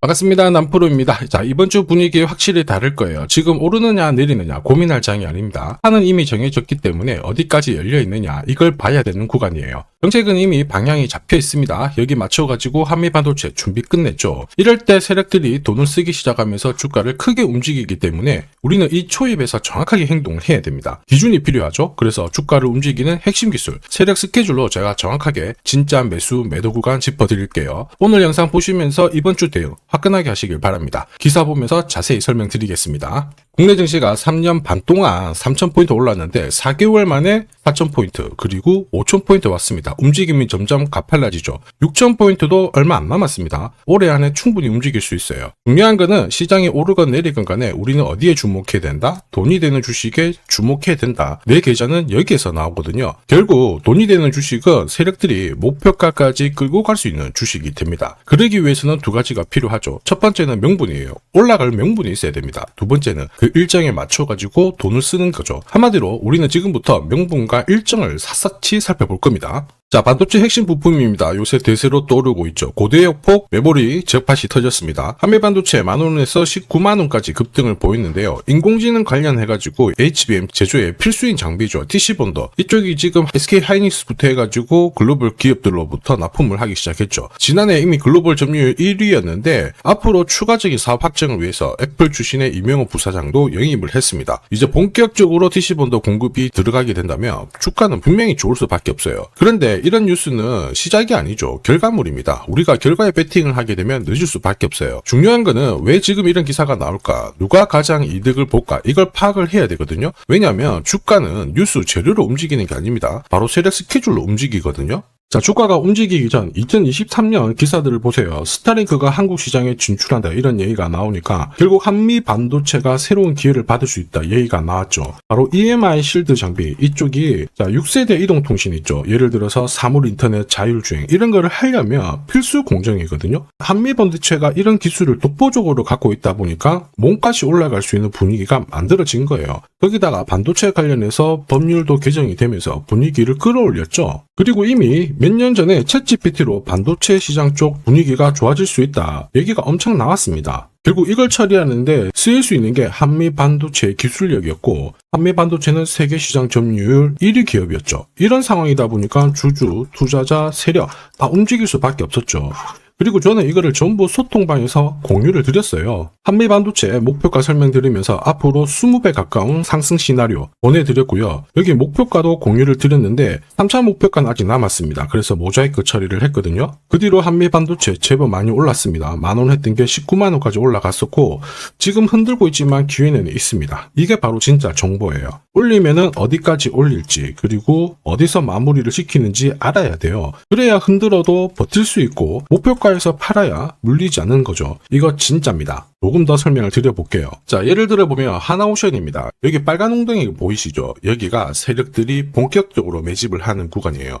반갑습니다. 남프로입니다. 자, 이번 주 분위기 확실히 다를 거예요. 지금 오르느냐 내리느냐 고민할 장이 아닙니다. 판은 이미 정해졌기 때문에 어디까지 열려 있느냐 이걸 봐야 되는 구간이에요. 정책은 이미 방향이 잡혀 있습니다. 여기 맞춰가지고 한미 반도체 준비 끝냈죠. 이럴 때 세력들이 돈을 쓰기 시작하면서 주가를 크게 움직이기 때문에 우리는 이 초입에서 정확하게 행동을 해야 됩니다. 기준이 필요하죠. 그래서 주가를 움직이는 핵심 기술, 세력 스케줄로 제가 정확하게 진짜 매수 매도 구간 짚어드릴게요. 오늘 영상 보시면서 이번 주 대응 화끈하게 하시길 바랍니다. 기사 보면서 자세히 설명드리겠습니다. 국내 증시가 3년 반 동안 3,000포인트 올랐는데 4개월 만에 4,000포인트 그리고 5,000포인트 왔습니다. 움직임이 점점 가팔라지죠. 6,000포인트도 얼마 안 남았습니다. 올해 안에 충분히 움직일 수 있어요. 중요한 거는 시장이 오르건 내리건 간에 우리는 어디에 주목해야 된다? 돈이 되는 주식에 주목해야 된다. 내 계좌는 여기에서 나오거든요. 결국 돈이 되는 주식은 세력들이 목표가까지 끌고 갈 수 있는 주식이 됩니다. 그러기 위해서는 두 가지가 필요하죠. 첫 번째는 명분이에요. 올라갈 명분이 있어야 됩니다. 두 번째는 그 일정에 맞춰가지고 돈을 쓰는 거죠. 한마디로 우리는 지금부터 명분과 일정을 샅샅이 살펴볼 겁니다. 자, 반도체 핵심 부품입니다. 요새 대세로 떠오르고 있죠. 고대역 폭 메모리 적팟이 터졌습니다. 한미 반도체 만원에서 19만원까지 급등을 보였는데요. 인공지능 관련해가지고 HBM 제조에 필수인 장비죠. TC본더. 이쪽이 지금 SK 하이닉스부터 해가지고 글로벌 기업들로부터 납품을 하기 시작했죠. 지난해 이미 글로벌 점유율 1위였는데 앞으로 추가적인 사업 확장을 위해서 애플 출신의 이명호 부사장도 영입을 했습니다. 이제 본격적으로 TC본더 공급이 들어가게 된다면 주가는 분명히 좋을 수밖에 없어요. 그런데 이런 뉴스는 시작이 아니죠. 결과물입니다. 우리가 결과에 베팅을 하게 되면 늦을 수밖에 없어요. 중요한 거는 왜 지금 이런 기사가 나올까? 누가 가장 이득을 볼까? 이걸 파악을 해야 되거든요. 왜냐하면 주가는 뉴스 재료로 움직이는 게 아닙니다. 바로 세력 스케줄로 움직이거든요. 자, 주가가 움직이기 전 2023년 기사들을 보세요. 스타링크가 한국 시장에 진출한다 이런 얘기가 나오니까 결국 한미 반도체가 새로운 기회를 받을 수 있다 얘기가 나왔죠. 바로 EMI 실드 장비 이쪽이 자 6세대 이동통신 있죠. 예를 들어서 사물 인터넷 자율주행 이런 거를 하려면 필수 공정이거든요. 한미 반도체가 이런 기술을 독보적으로 갖고 있다 보니까 몸값이 올라갈 수 있는 분위기가 만들어진 거예요. 거기다가 반도체 관련해서 법률도 개정이 되면서 분위기를 끌어올렸죠. 그리고 이미 몇 년 전에 챗GPT로 반도체 시장 쪽 분위기가 좋아질 수 있다. 얘기가 엄청 나왔습니다. 결국 이걸 처리하는데 쓰일 수 있는 게 한미 반도체 기술력이었고 한미 반도체는 세계 시장 점유율 1위 기업이었죠. 이런 상황이다 보니까 주주, 투자자, 세력 다 움직일 수밖에 없었죠. 그리고 저는 이거를 전부 소통방에서 공유를 드렸어요. 한미 반도체 목표가 설명드리면서 앞으로 20배 가까운 상승 시나리오 보내드렸고요. 여기 목표가도 공유를 드렸는데 3차 목표가는 아직 남았습니다. 그래서 모자이크 처리를 했거든요. 그 뒤로 한미 반도체 제법 많이 올랐습니다. 만원 했던 게 19만원까지 올라갔었고 지금 흔들고 있지만 기회는 있습니다. 이게 바로 진짜 정보예요. 올리면은 어디까지 올릴지 그리고 어디서 마무리를 시키는지 알아야 돼요. 그래야 흔들어도 버틸 수 있고 목표가에서 팔아야 물리지 않는 거죠. 이거 진짜입니다. 조금 더 설명을 드려볼게요. 자, 예를 들어 보면 하나오션입니다. 여기 빨간 웅덩이 보이시죠? 여기가 세력들이 본격적으로 매집을 하는 구간이에요.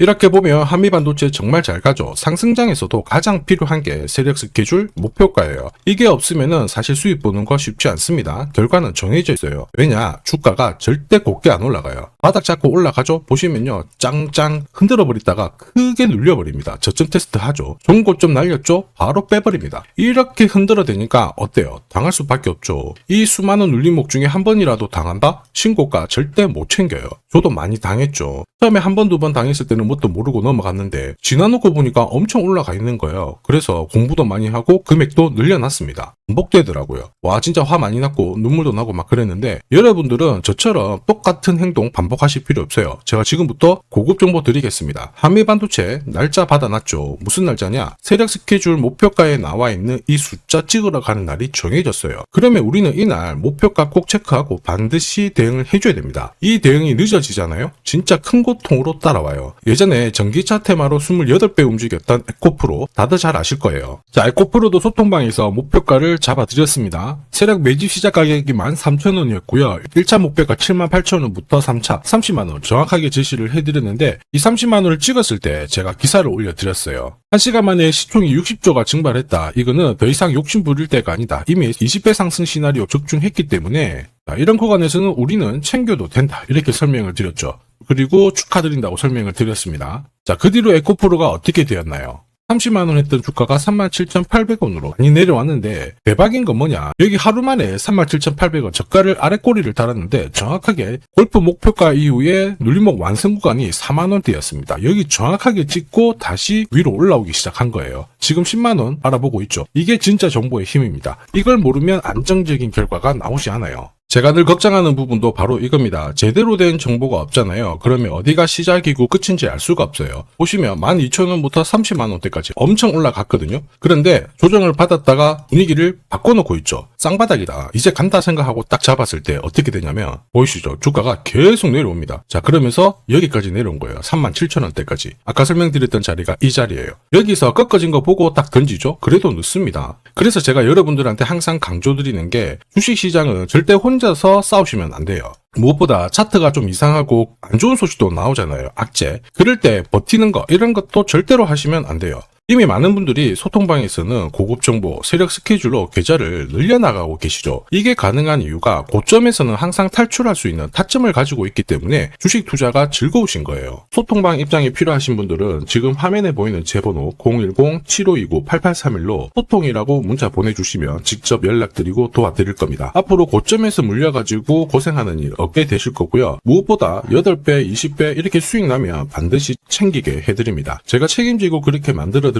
이렇게 보면 한미반도체 정말 잘 가죠. 상승장에서도 가장 필요한 게 세력 스케줄 목표가예요. 이게 없으면은 사실 수익 보는 거 쉽지 않습니다. 결과는 정해져 있어요. 왜냐? 주가가 절대 곱게 안 올라가요. 바닥 잡고 올라가죠? 보시면요. 짱짱 흔들어 버리다가 크게 눌려버립니다. 저점 테스트 하죠. 좋은 곳좀 날렸죠? 바로 빼버립니다. 이렇게 흔들어 대니까 어때요? 당할 수밖에 없죠. 이 수많은 눌림목 중에 한 번이라도 당한다? 신고가 절대 못 챙겨요. 저도 많이 당했죠. 처음에 한 번, 두 번 당했을 때는 뭣도 모르고 넘어갔는데 지나놓고 보니까 엄청 올라가 있는 거예요. 그래서 공부도 많이 하고 금액도 늘려놨습니다. 반복되더라고요. 와 진짜 화 많이 났고 눈물도 나고 막 그랬는데 여러분들은 저처럼 똑같은 행동 반복하실 필요 없어요. 제가 지금부터 고급 정보 드리겠습니다. 한미 반도체 날짜 받아놨죠. 무슨 날짜냐? 세력 스케줄 목표가에 나와 있는 이 숫자 찍으러 가는 날이 정해졌어요. 그러면 우리는 이날 목표가 꼭 체크하고 반드시 대응을 해줘야 됩니다. 이 대응이 늦어지잖아요? 진짜 큰 고통으로 따라와요. 예전 에 전기차 테마로 28배 움직였던 에코프로 다들 잘 아실 거예요. 자, 에코프로도 소통방에서 목표가를 잡아드렸습니다. 세력 매집 시작 가격이 13,000원이었고요. 1차 목표가 78,000원부터 3차 30만원 정확하게 제시를 해드렸는데 이 30만원을 찍었을 때 제가 기사를 올려드렸어요. 1시간 만에 시총이 60조가 증발했다. 이거는 더 이상 욕심 부릴 때가 아니다. 이미 20배 상승 시나리오 적중했기 때문에 자, 이런 구간에서는 우리는 챙겨도 된다. 이렇게 설명을 드렸죠. 그리고 축하드린다고 설명을 드렸습니다. 자, 그 뒤로 에코프로가 어떻게 되었나요? 30만원 했던 주가가 37,800원으로 많이 내려왔는데 대박인 건 뭐냐? 여기 하루 만에 37,800원 저가를 아래 꼬리를 달았는데 정확하게 골프 목표가 이후에 눌림목 완성 구간이 4만원대였습니다. 여기 정확하게 찍고 다시 위로 올라오기 시작한 거예요. 지금 10만원 알아보고 있죠. 이게 진짜 정보의 힘입니다. 이걸 모르면 안정적인 결과가 나오지 않아요 제가 늘 걱정하는 부분도 바로 이겁니다. 제대로 된 정보가 없잖아요. 그러면 어디가 시작이고 끝인지 알 수가 없어요. 보시면 12,000원부터 30만원대까지 엄청 올라갔거든요. 그런데 조정을 받았다가 분위기를 바꿔놓고 있죠. 쌍바닥이다. 이제 간다 생각하고 딱 잡았을 때 어떻게 되냐면 보이시죠? 주가가 계속 내려옵니다. 자 그러면서 여기까지 내려온 거예요. 37,000원대까지. 아까 설명드렸던 자리가 이 자리예요. 여기서 꺾어진 거 보고 딱 던지죠? 그래도 늦습니다. 그래서 제가 여러분들한테 항상 강조드리는 게 주식시장은 절대 혼자서 싸우시면 안 돼요. 무엇보다 차트가 좀 이상하고 안 좋은 소식도 나오잖아요. 악재. 그럴 때 버티는 거 이런 것도 절대로 하시면 안 돼요. 이미 많은 분들이 소통방에서는 고급 정보, 세력 스케줄로 계좌를 늘려나가고 계시죠. 이게 가능한 이유가 고점에서는 항상 탈출할 수 있는 타점을 가지고 있기 때문에 주식 투자가 즐거우신 거예요. 소통방 입장이 필요하신 분들은 지금 화면에 보이는 제 번호 010-7529-8831로 소통이라고 문자 보내주시면 직접 연락드리고 도와드릴 겁니다. 앞으로 고점에서 물려가지고 고생하는 일 없게 되실 거고요. 무엇보다 8배, 20배 이렇게 수익 나면 반드시 챙기게 해드립니다. 제가 책임지고 그렇게 만들어 드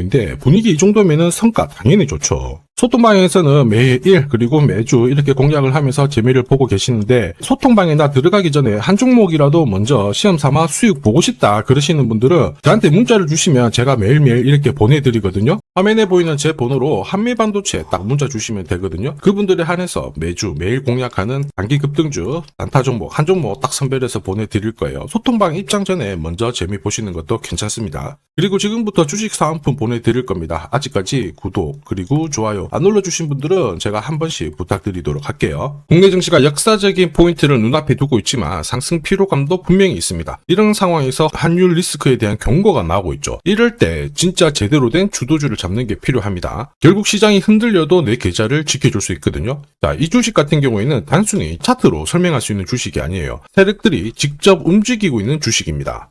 인데 분위기 이 정도면은 성과 당연히 좋죠. 소통방에서는 매일 그리고 매주 이렇게 공략을 하면서 재미를 보고 계시는데 소통방에 나 들어가기 전에 한 종목이라도 먼저 시험 삼아 수익 보고 싶다 그러시는 분들은 저한테 문자를 주시면 제가 매일매일 이렇게 보내드리거든요. 화면에 보이는 제 번호로 한미반도체 딱 문자 주시면 되거든요. 그분들에 한해서 매주 매일 공략하는 단기 급등주 단타 종목 한 종목 딱 선별해서 보내드릴 거예요. 소통방 입장 전에 먼저 재미 보시는 것도 괜찮습니다. 그리고 지금부터 주식 사은품 보내드릴 겁니다. 아직까지 구독 그리고 좋아요 안 눌러주신 분들은 제가 한 번씩 부탁드리도록 할게요. 국내 증시가 역사적인 포인트를 눈앞에 두고 있지만 상승 피로감도 분명히 있습니다. 이런 상황에서 환율 리스크에 대한 경고가 나오고 있죠. 이럴 때 진짜 제대로 된 주도주를 잡는 게 필요합니다. 결국 시장이 흔들려도 내 계좌를 지켜줄 수 있거든요. 자, 이 주식 같은 경우에는 단순히 차트로 설명할 수 있는 주식이 아니에요. 세력들이 직접 움직이고 있는 주식입니다.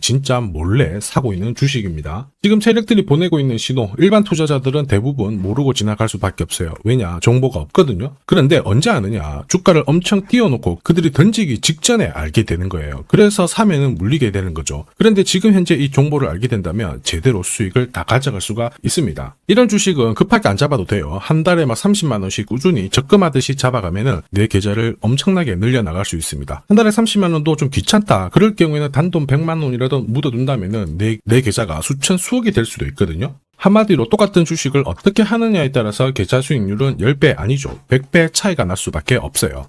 진짜 몰래 사고 있는 주식입니다. 지금 세력들이 보내고 있는 신호 일반 투자자들은 대부분 모르고 지나갈 수밖에 없어요. 왜냐 정보가 없거든요. 그런데 언제 아느냐 주가를 엄청 띄워놓고 그들이 던지기 직전에 알게 되는 거예요. 그래서 사면은 물리게 되는 거죠. 그런데 지금 현재 이 정보를 알게 된다면 제대로 수익을 다 가져갈 수가 있습니다. 이런 주식은 급하게 안 잡아도 돼요. 한 달에 막 30만 원씩 꾸준히 적금하듯이 잡아가면은 내 계좌를 엄청나게 늘려나갈 수 있습니다. 한 달에 30만 원도 좀 귀찮다. 그럴 경우에는 단돈 100만 원이 라도 묻어둔다면은 내, 내 계좌가 수천 수억이 될 수도 있거든요. 한마디로 똑같은 주식을 어떻게 하느냐에 따라서 계좌 수익률은 10배 아니죠. 100배 차이가 날 수밖에 없어요.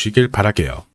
길 바랄게요.